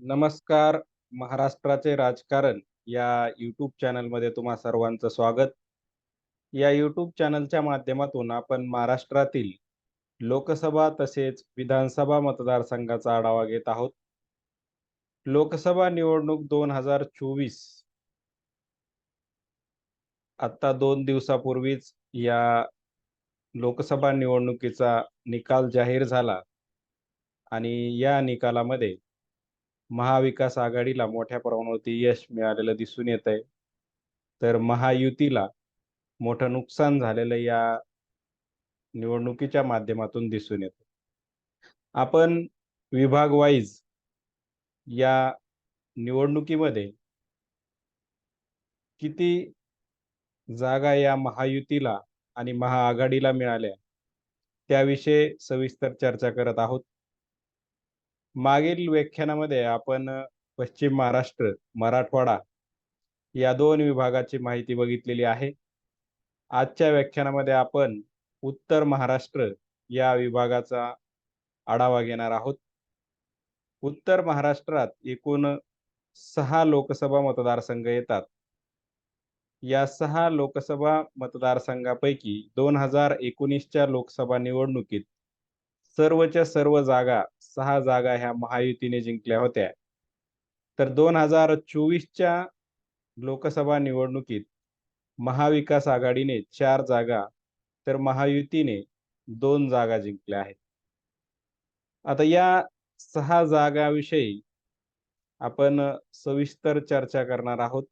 नमस्कार महाराष्ट्राचे राजकारण या यूट्यूब चॅनलमध्ये तुम्हा सर्वांचं स्वागत. या यूट्यूब चॅनलच्या माध्यमातून आपण महाराष्ट्रातील लोकसभा तसेच विधानसभा मतदारसंघाचा आढावा घेत आहोत. लोकसभा निवडणूक दोन हजार चोवीस आता दोन दिवसापूर्वीच या लोकसभा निवडणुकीचा निकाल जाहीर झाला. आणि या निकालामध्ये महाविकास आघाडीला मोठ्या प्रमाणावरती यश मिळालेलं दिसून येत आहे तर महायुतीला मोठं नुकसान झालेलं या निवडणुकीच्या माध्यमातून दिसून येत आपण विभाग वाईज या निवडणुकीमध्ये किती जागा या महायुतीला आणि महाआघाडीला मिळाल्या त्याविषयी सविस्तर चर्चा करत आहोत. मागील व्याख्यानामध्ये आपण पश्चिम महाराष्ट्र मराठवाडा या दोन विभागाची माहिती बघितलेली आहे. आजच्या व्याख्यानामध्ये आपण उत्तर महाराष्ट्र या विभागाचा आढावा घेणार आहोत. उत्तर महाराष्ट्रात एकूण सहा लोकसभा मतदारसंघ येतात. या सहा लोकसभा मतदारसंघापैकी दोन हजार एकोणीसच्या लोकसभा निवडणुकीत सर्वच्या सर्व जागा सहा जागा ह्या महायुतीने जिंकल्या होत्या. तर दोन हजार चोवीसच्या लोकसभा निवडणुकीत महाविकास आघाडीने चार जागा तर महायुतीने दोन जागा जिंकल्या आहेत. आता या सहा जागाविषयी आपण सविस्तर चर्चा करणार आहोत.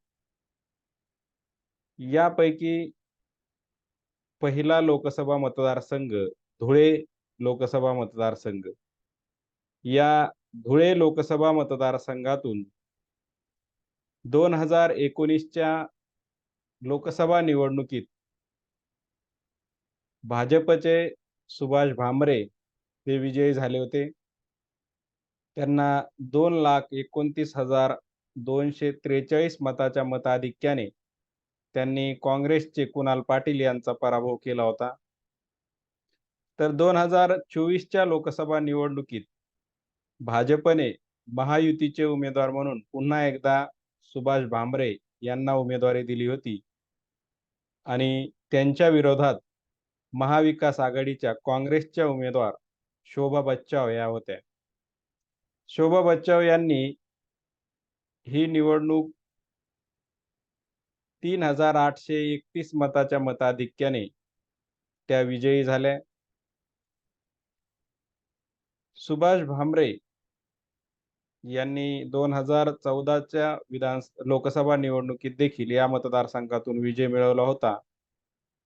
यापैकी पहिला लोकसभा मतदारसंघ धुळे लोकसभा मतदारसंघ. या धुळे लोकसभा मतदारसंघातून दोन हजार एकोणीसच्या लोकसभा निवडणुकीत भाजपचे सुभाष भामरे हे विजयी झाले होते. त्यांना दोन लाख एकोणतीस हजार दोनशे त्रेचाळीस मताच्या मताधिक्याने त्यांनी काँग्रेसचे कुणाल पाटील यांचा पराभव केला होता. तर दोन हजार चोवीसच्या लोकसभा निवडणुकीत भाजपने महायुतीचे उमेदवार म्हणून पुन्हा एकदा सुभाष भामरे यांना उमेदवारी दिली होती. आणि त्यांच्या विरोधात महाविकास आघाडीच्या काँग्रेसच्या उमेदवार शोभा बच्चाव या होत्या. शोभा बच्चाव यांनी ही निवडणूक तीन हजार आठशे एकतीस मताच्या मताधिक्याने त्या विजयी झाल्या. सुभाष भामरे यांनी दोन हजार चौदाच्या विधान लोकसभा निवडणुकीत देखील या मतदारसंघातून विजय मिळवला होता.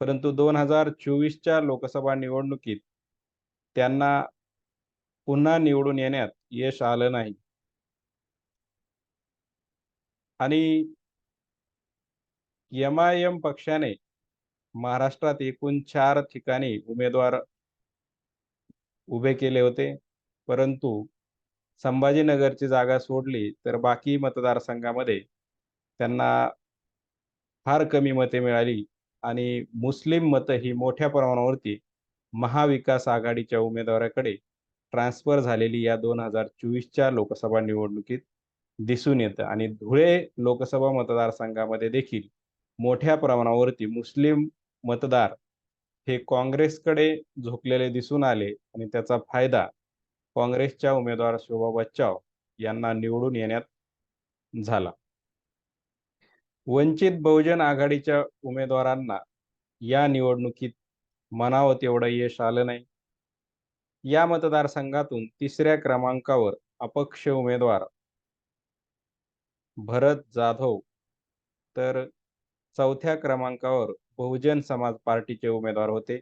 परंतु दोन हजार चोवीसच्या लोकसभा निवडणुकीत त्यांना पुन्हा निवडून येण्यात यश आलं नाही. आणि एम आय एम पक्षाने महाराष्ट्रात एकूण चार ठिकाणी उमेदवार उभे केले होते. परंतु संभाजीनगरची जागा सोडली तर बाकी मतदारसंघामध्ये त्यांना फार कमी मते मिळाली आणि मुस्लिम मतं ही मोठ्या प्रमाणावरती महाविकास आघाडीच्या उमेदवाराकडे ट्रान्सफर झालेली या दोन हजार चोवीसच्या लोकसभा निवडणुकीत दिसून येतं. आणि धुळे लोकसभा मतदारसंघामध्ये देखील मोठ्या प्रमाणावरती मुस्लिम मतदार हे काँग्रेसकडे झोकलेले दिसून आले आणि त्याचा फायदा काँग्रेसच्या उमेदवार शोभा बच्चाव यांना निवडून येण्यात झाला. वंचित बहुजन आघाडीच्या उमेदवारांना या निवडणुकीत म्हणावं तेवढं यश आलं नाही. या मतदारसंघातून तिसऱ्या क्रमांकावर अपक्ष उमेदवार भरत जाधव तर चौथ्या क्रमांकावर बहुजन समाज पार्टीचे उमेदवार होते.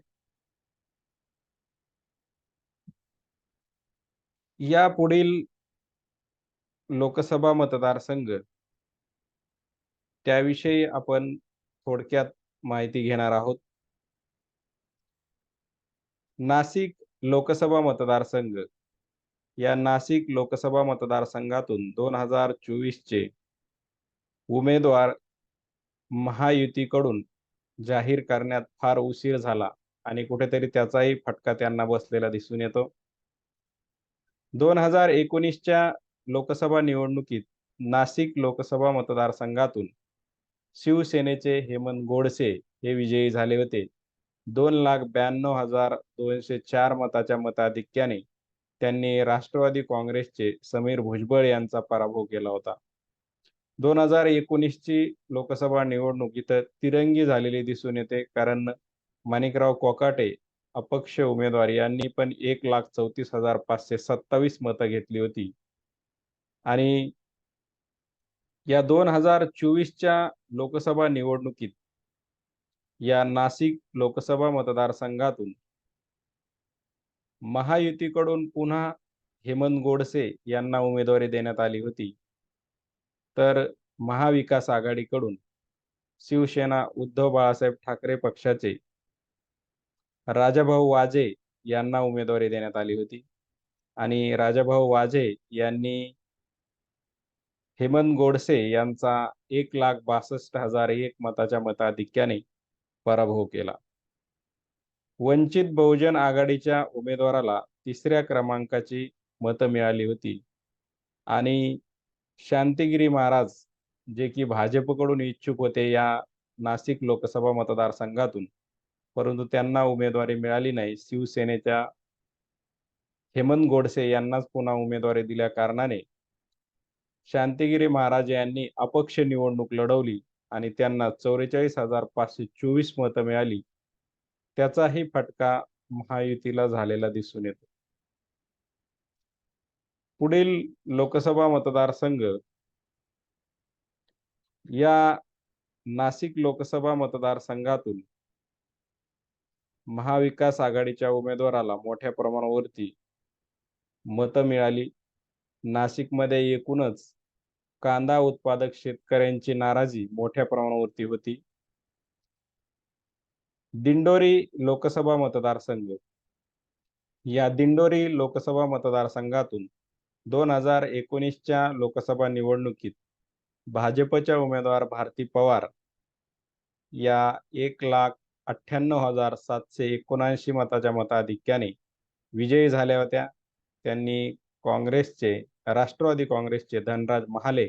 या पुढील लोकसभा मतदारसंघ त्याविषयी आपण थोडक्यात माहिती घेणार आहोत. नाशिक लोकसभा मतदारसंघ या नाशिक लोकसभा मतदारसंघातून दोन हजार चोवीसचे उमेदवार महायुतीकडून जाहीर करण्यात फार उशीर झाला आणि कुठेतरी त्याचाही फटका त्यांना बसलेला दिसून येतो. दोन हजार एकोणीसच्या लोकसभा निवडणुकीत नाशिक लोकसभा मतदारसंघातून शिवसेनेचे हेमंत गोडसे हे विजयी झाले होते. दोन लाख ब्याण्णव हजार दोनशे चार मताच्या मताधिक्याने त्यांनी राष्ट्रवादी काँग्रेसचे समीर भुजबळ यांचा पराभव केला होता. दोन हजार एकोणीसची लोकसभा निवडणूक इथं तिरंगी झालेली दिसून येते कारण माणिकराव कोकाटे अपक्ष उमेदवार यांनी पण एक लाख चौतीस हजार पाचशे सत्तावीस मतं घेतली होती. आणि या दोन हजार चोवीसच्या लोकसभा निवडणुकीत या नाशिक लोकसभा मतदारसंघातून महायुतीकडून पुन्हा हेमंत गोडसे यांना उमेदवारी देण्यात आली होती. तर महाविकास आघाडीकडून शिवसेना उद्धव बाळासाहेब ठाकरे पक्षाचे राजाभाऊ वाजे यांना उमेदवारी देण्यात आली होती. आणि राजाभाऊ वाजे यांनी हेमंत गोडसे यांचा एक लाख बासष्ट हजार एक मताच्या मताधिक्याने पराभव केला. वंचित बहुजन आघाडीच्या उमेदवाराला तिसऱ्या क्रमांकाची मतं मिळाली होती. आणि शांतिगिरी महाराज जे की भाजपकडून इच्छुक होते या नाशिक लोकसभा मतदारसंघातून परंतु त्यांना उमेदवारी मिळाली नाही. शिवसेनेच्या हेमंत गोडसे यांनाच पुन्हा उमेदवारी दिल्या कारणाने शांतिगिरी महाराज यांनी अपक्ष निवडणूक लढवली आणि त्यांना चौवेचाळीस हजार पाचशे चोवीस मतं मिळाली. त्याचाही फटका महायुतीला झालेला दिसून येतो. पुढील लोकसभा मतदारसंघ या नाशिक लोकसभा मतदारसंघातून महाविकास आघाडीच्या उमेदवाराला मोठ्या प्रमाणावरती मतं मिळाली. नाशिकमध्ये एकूणच कांदा उत्पादक शेतकऱ्यांची नाराजी मोठ्या प्रमाणावरती होती. दिंडोरी लोकसभा मतदारसंघ. या दिंडोरी लोकसभा मतदारसंघातून दोन हजार एकोणीसच्या लोकसभा निवडणुकीत भाजपच्या उमेदवार भारती पवार या एक लाख अठ्ठ्याण्णव हजार सातशे एकोणऐंशी मताच्या मताधिक्याने विजयी झाल्या होत्या. त्यांनी काँग्रेसचे राष्ट्रवादी काँग्रेसचे धनराज महाले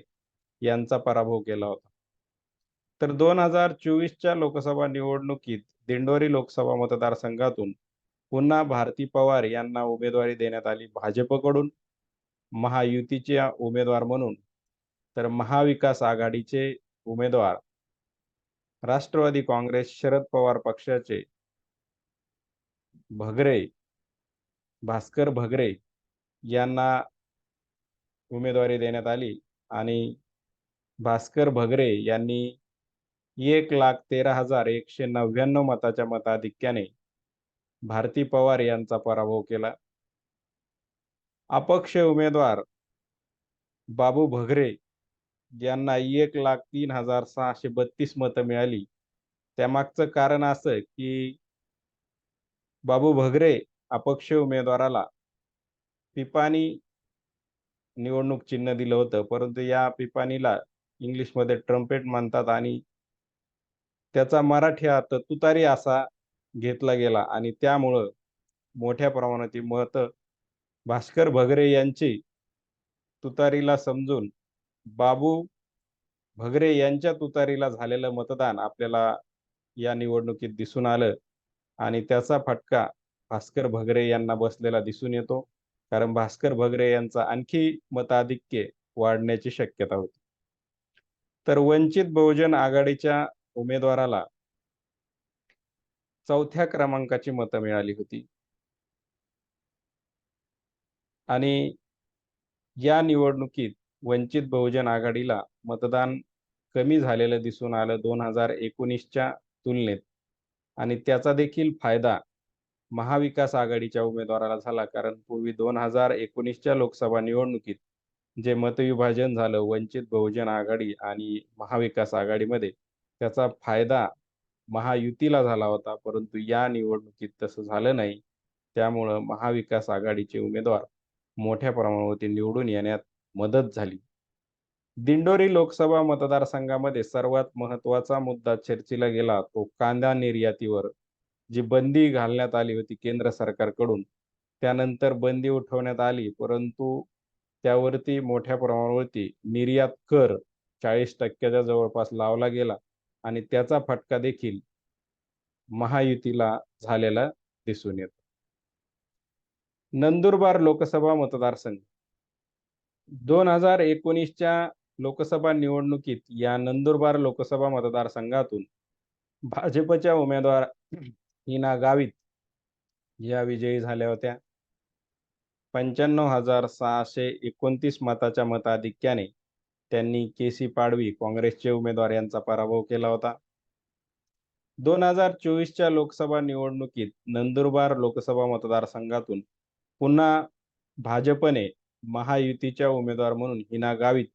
यांचा पराभव केला होता. तर दोन हजार चोवीसच्या लोकसभा निवडणुकीत दिंडोरी लोकसभा मतदारसंघातून पुन्हा भारती पवार यांना उमेदवारी देण्यात आली भाजपकडून. महायुतीच्या उमेदवार म्हणून तर महाविकास आघाडीचे उमेदवार राष्ट्रवादी काँग्रेस शरद पवार पक्षाचे भगरे भास्कर भगरे यांना उमेदवारी देण्यात आली आणि भास्कर भगरे यांनी एक लाख तेरा हजार एकशे नव्याण्णव मताच्या मताधिक्याने भारती पवार यांचा पराभव केला. अपक्ष उमेदवार बाबू भगरे ज्यांना एक लाख तीन हजार सहाशे बत्तीस मतं मिळाली. त्यामागचं कारण असं की बाबू भगरे अपक्ष उमेदवाराला पिपाणी निवडणूक चिन्ह दिलं होतं. परंतु या पिपाणीला इंग्लिशमध्ये ट्रम्पेट म्हणतात आणि त्याचा मराठी अर्थ तुतारी असा घेतला गेला आणि त्यामुळं मोठ्या प्रमाणात मत भास्कर भगरे यांची तुतारीला समजून बाबू भगरे यांच्या तुतारीला झालेलं मतदान आपल्याला या निवडणुकीत दिसून आलं. आणि त्याचा फटका भास्कर भगरे यांना बसलेला दिसून येतो. कारण भास्कर भगरे यांचा आणखी मताधिक्य वाढण्याची शक्यता होती. तर वंचित बहुजन आघाडीच्या उमेदवाराला चौथ्या क्रमांकाची मतं मिळाली होती. आणि या निवडणुकीत वंचित बहुजन आघाडीला मतदान कमी झालेलं दिसून आलं दोन हजार एकोणीसच्या तुलनेत. आणि त्याचा देखील फायदा महाविकास आघाडीच्या उमेदवाराला झाला कारण पूर्वी दोन हजार एकोणीसच्या लोकसभा निवडणुकीत जे मतविभाजन झालं वंचित बहुजन आघाडी आणि महाविकास आघाडीमध्ये त्याचा फायदा महायुतीला झाला होता परंतु या निवडणुकीत तसं झालं नाही. त्यामुळं महाविकास आघाडीचे उमेदवार मोठ्या प्रमाणावरती निवडून येण्यात मदत झाली. दिंडोरी लोकसभा मतदारसंघामध्ये सर्वात महत्त्वाचा मुद्दा चर्चेला गेला तो कांदा निर्यातीवर जी बंदी घालण्यात आली होती केंद्र सरकारकडून. त्यानंतर बंदी उठवण्यात आली परंतु त्यावरती मोठ्या प्रमाणावरती निर्यात कर चाळीस टक्क्याच्या जवळपास लावला गेला आणि त्याचा फटका देखील महायुतीला झालेला दिसून येतो. नंदुरबार लोकसभा मतदारसंघ दोन हजार एकोणीसच्या लोकसभा निवडणुकीत या नंदुरबार लोकसभा मतदारसंघातून भाजपच्या उमेदवार हिना गावित या विजयी झाल्या होत्या. पंच्याण्णव हजार सहाशे एकोणतीस मताच्या मताधिक्याने त्यांनी के सी पाडवी काँग्रेसचे उमेदवार यांचा पराभव केला होता. दोन हजार चोवीसच्या लोकसभा निवडणुकीत नंदुरबार लोकसभा मतदारसंघातून पुन्हा भाजपने महायुतीच्या उमेदवार म्हणून हिना गावित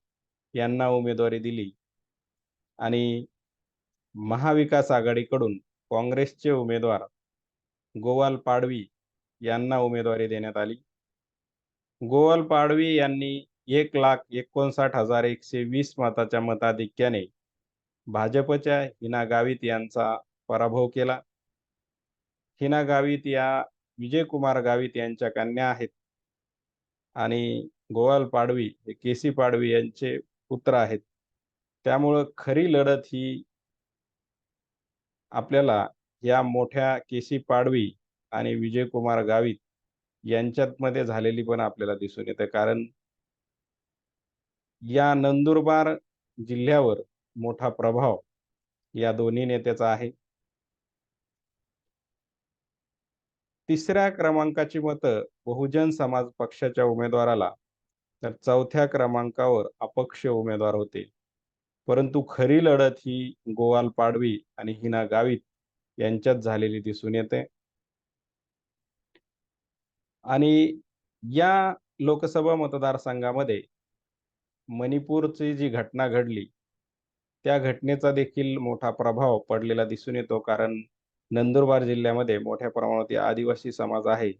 यांना उमेदवारी दिली. आणि महाविकास आघाडीकडून काँग्रेसचे उमेदवार गोवाल पाडवी यांना उमेदवारी देण्यात आली. गोवाल पाडवी यांनी एक लाख एकोणसाठ हजार एकशे वीस मताच्या मताधिक्याने भाजपच्या हिना गावित यांचा पराभव केला. हिना गावित या विजयकुमार गावित यांच्या कन्या आहेत. आणि गोवाल पाडवी हे केसी पाडवी यांचे पुत्र आहेत. त्यामुळं खरी लढत ही आपल्याला या मोठ्या केसी पाडवी आणि विजयकुमार गावित यांच्यात मध्ये झालेली पण आपल्याला दिसून येते. कारण या नंदुरबार जिल्ह्यावर मोठा प्रभाव या दोन्ही नेत्याचा आहे. तिसऱ्या क्रमांकाची मतं बहुजन समाज पक्षाच्या उमेदवाराला तर चौथ्या क्रमांकावर अपक्ष उमेदवार होते. परंतु खरी लढत ही गोवाल पाडवी आणि हिना गावित यांच्यात झालेली दिसून येते. आणि या लोकसभा मतदारसंघामध्ये मणिपूरची जी घटना घडली त्या घटनेचा देखील मोठा प्रभाव पडलेला दिसून येतो कारण नंदुरबार जिल्ह्यामध्ये मोठ्या प्रमाणात आदिवासी समाज आहे.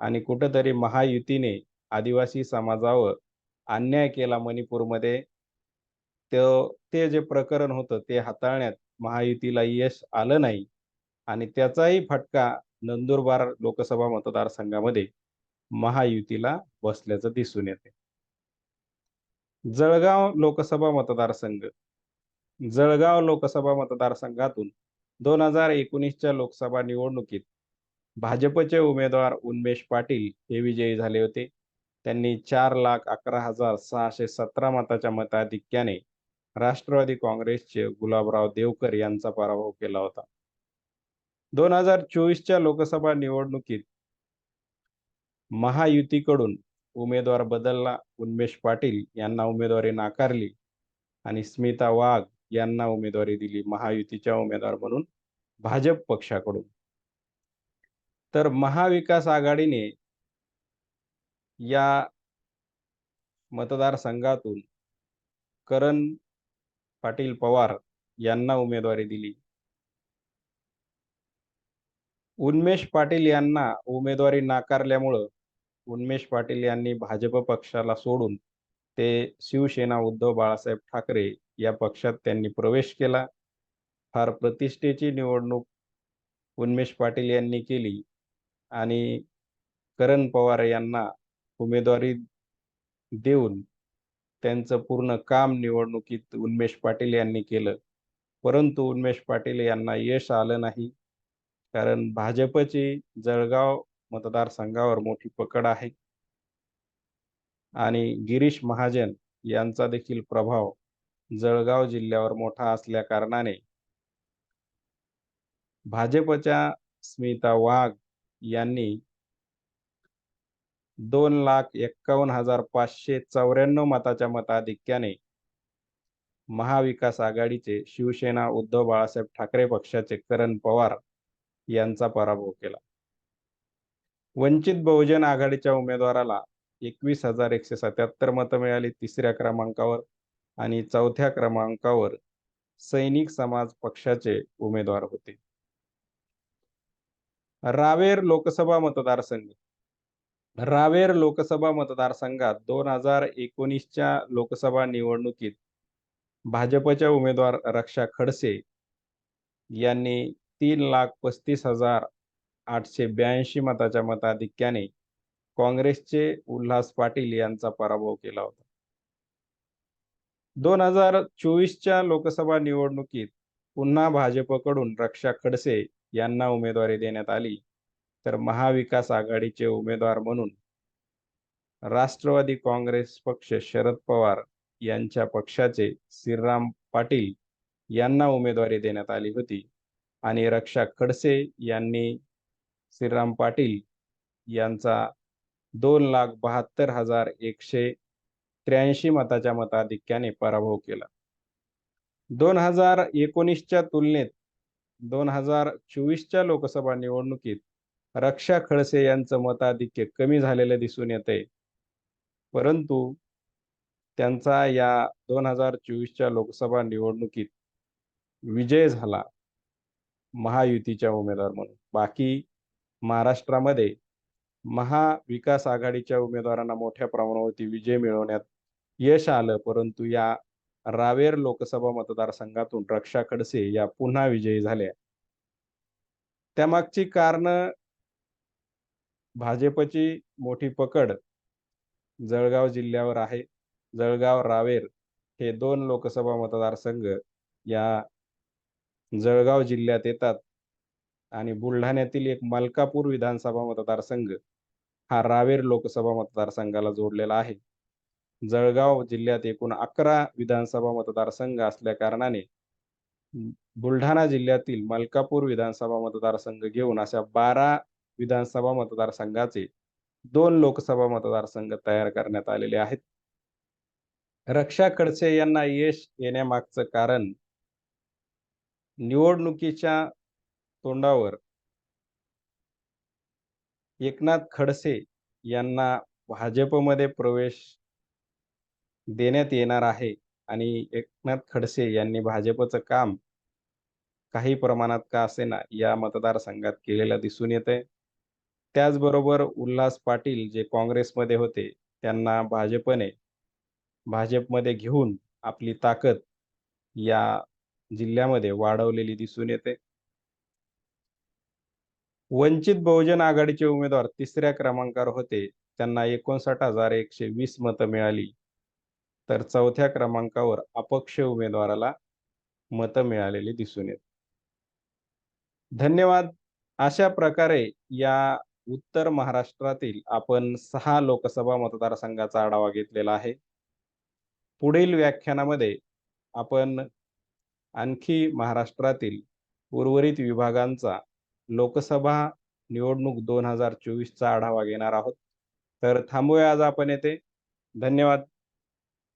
आणि कुठंतरी महायुतीने आदिवासी समाजावर अन्याय केला मणिपूरमध्ये ते जे प्रकरण होतं ते हाताळण्यात महायुतीला यश आलं नाही. आणि त्याचाही फटका नंदुरबार लोकसभा मतदारसंघामध्ये महायुतीला बसल्याचं दिसून येते जळगाव लोकसभा मतदारसंघ जळगाव लोकसभा मतदारसंघातून दोन हजार एकोणीसच्या लोकसभा निवडणुकीत भाजपचे उमेदवार उन्मेष पाटील हे विजयी झाले होते. त्यांनी चार लाख अकरा हजार सहाशे सतरा मताच्या मताधिक्याने राष्ट्रवादी काँग्रेसचे गुलाबराव देवकर यांचा पराभव केला होता. दोन हजार चोवीसच्या लोकसभा निवडणुकीत महायुतीकडून उमेदवार बदलला. उन्मेष पाटील यांना उमेदवारी नाकारली आणि स्मिता वाघ यांना उमेदवारी दिली. महायुतीच्या उमेदवार म्हणून भाजप पक्षाकडून. तर महाविकास आघाडीने या मतदारसंघातून करण पाटील पवार यांना उमेदवारी दिली. उन्मेष पाटील यांना उमेदवारी नाकारल्यामुळं उन्मेष पाटील यांनी भाजप पक्षाला सोडून ते शिवसेना उद्धव बाळासाहेब ठाकरे या पक्षात त्यांनी प्रवेश केला. फार प्रतिष्ठेची निवडणूक उन्मेष पाटील यांनी केली आणि करण पवार यांना उमेदवारी देऊन त्यांचं पूर्ण काम निवडणुकीत उन्मेष पाटील यांनी केलं. परंतु उन्मेष पाटील यांना यश आलं नाही. कारण भाजपची जळगाव मतदारसंघावर मोठी पकड आहे. आणि गिरीश महाजन यांचा देखील प्रभाव जळगाव जिल्ह्यावर मोठा असल्या कारणाने भाजपच्या स्मिता वाघ यांनी दोन लाख एक्कावन्न हजार पाचशे चौऱ्याण्णव मताच्या मताधिक्याने महाविकास आघाडीचे शिवसेना उद्धव बाळासाहेब ठाकरे पक्षाचे करण पवार यांचा पराभव केला. वंचित बहुजन आघाडीच्या उमेदवाराला एकवीस हजार एकशे सत्याहत्तर मतं मिळाली. तिसऱ्या क्रमांकावर आणि चौथ्या क्रमांकावर सैनिक समाज पक्षाचे उमेदवार होते. रावेर लोकसभा मतदारसंघ. रावेर लोकसभा मतदारसंघात दोन हजार एकोणीसच्या लोकसभा निवडणुकीत भाजपच्या उमेदवार रक्षा खडसे यांनी तीन लाख पस्तीस हजार आठशे ब्याऐंशी मताच्या मताधिक्याने काँग्रेसचे उल्हास पाटील यांचा पराभव केला होता. दोन हजार चोवीसच्या लोकसभा निवडणुकीत पुन्हा भाजपकडून रक्षा खडसे यांना उमेदवारी देण्यात आली. तर महाविकास आघाडीचे उमेदवार म्हणून राष्ट्रवादी काँग्रेस पक्ष शरद पवार यांच्या पक्षाचे श्रीराम पाटील यांना उमेदवारी देण्यात आली होती. आणि रक्षा खडसे यांनी श्रीराम पाटील यांचा दोन लाख बहात्तर हजार एकशे त्र्याऐंशी मताच्या मताधिक्याने पराभव केला. दोन हजार एकोणीसच्या तुलनेत दोन हजार चोवीसच्या लोकसभा निवडणुकीत रक्षा खडसे यांचं मताधिक्य कमी झालेलं दिसून येते परंतु त्यांचा या दोन हजार चोवीसच्या लोकसभा निवडणुकीत विजय झाला महायुतीच्या उमेदवार म्हणून. बाकी महाराष्ट्रामध्ये महाविकास आघाडीच्या उमेदवारांना मोठ्या प्रमाणावरती विजय मिळवण्यात यश आलं परंतु या रावेर लोकसभा मतदारसंघातून रक्षा खडसे या पुन्हा विजयी झाल्या. त्यामागची कारण भाजपची मोठी पकड जळगाव जिल्ह्यावर आहे. जळगाव रावेर हे दोन लोकसभा मतदारसंघ या जळगाव जिल्ह्यात येतात आणि बुलढाण्यातील एक मलकापूर विधानसभा मतदारसंघ हा रावेर लोकसभा मतदारसंघाला जोडलेला आहे. जळगाव जिल्ह्यात एकूण अकरा विधानसभा मतदारसंघ असल्या कारणाने बुलढाणा जिल्ह्यातील मलकापूर विधानसभा मतदारसंघ घेऊन अशा बारा विधानसभा मतदारसंघाचे दोन लोकसभा मतदारसंघ तयार करण्यात आलेले आहेत. रक्षा खडसे यांना यश येण्यामागचं कारण निवडणुकीच्या तोंडावर एकनाथ खडसे यांना भाजपमध्ये प्रवेश देण्यात येणार आहे. आणि एकनाथ खडसे यांनी भाजपचं काम काही प्रमाणात का असेना या मतदारसंघात केलेलं दिसून येते त्याचबरोबर उल्हास पाटील जे काँग्रेसमध्ये होते त्यांना भाजपने भाजपमध्ये घेऊन आपली ताकद या जिल्ह्यामध्ये वाढवलेली दिसून येते. वंचित बहुजन आघाडीचे उमेदवार तिसऱ्या क्रमांकावर होते. त्यांना एकोणसाठ हजार एकशे वीस मतं मिळाली. तर चौथ्या क्रमांकावर अपक्ष उमेदवाराला मतं मिळालेली दिसून येत. धन्यवाद. अशा प्रकारे या उत्तर महाराष्ट्रातील आपण सहा लोकसभा मतदारसंघाचा आढावा घेतलेला आहे. पुढील व्याख्यानामध्ये आपण आणखी महाराष्ट्रातील उर्वरित विभागांचा लोकसभा निवडणूक दोन हजार चोवीसचा आढावा घेणार आहोत. तर थांबूया आज आपण येथे. धन्यवाद.